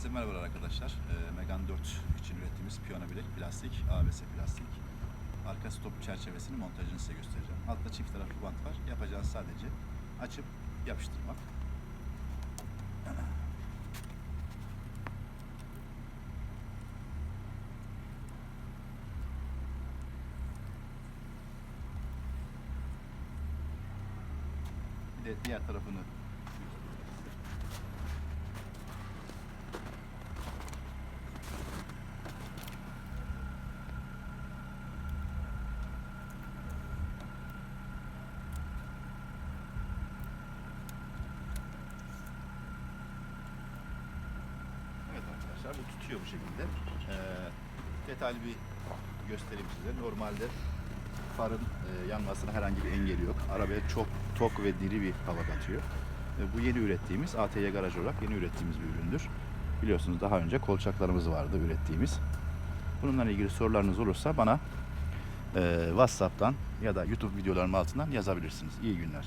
Herkese merhabalar arkadaşlar. Ee, Megan 4 için ürettiğimiz piyano bilek plastik, ABS plastik. Arka stop çerçevesinin montajını size göstereceğim. Altta çift taraflı bant var. Yapacağınız sadece açıp yapıştırmak. Bir de diğer tarafını Arkadaşlar bu tutuyor bu şekilde. Ee, detaylı bir göstereyim size. Normalde farın e, yanmasına herhangi bir engeli yok. Arabaya çok tok ve diri bir hava katıyor. E, bu yeni ürettiğimiz ATY garaj olarak yeni ürettiğimiz bir üründür. Biliyorsunuz daha önce kolçaklarımız vardı ürettiğimiz. Bununla ilgili sorularınız olursa bana e, WhatsApp'tan ya da YouTube videolarım altından yazabilirsiniz. İyi günler.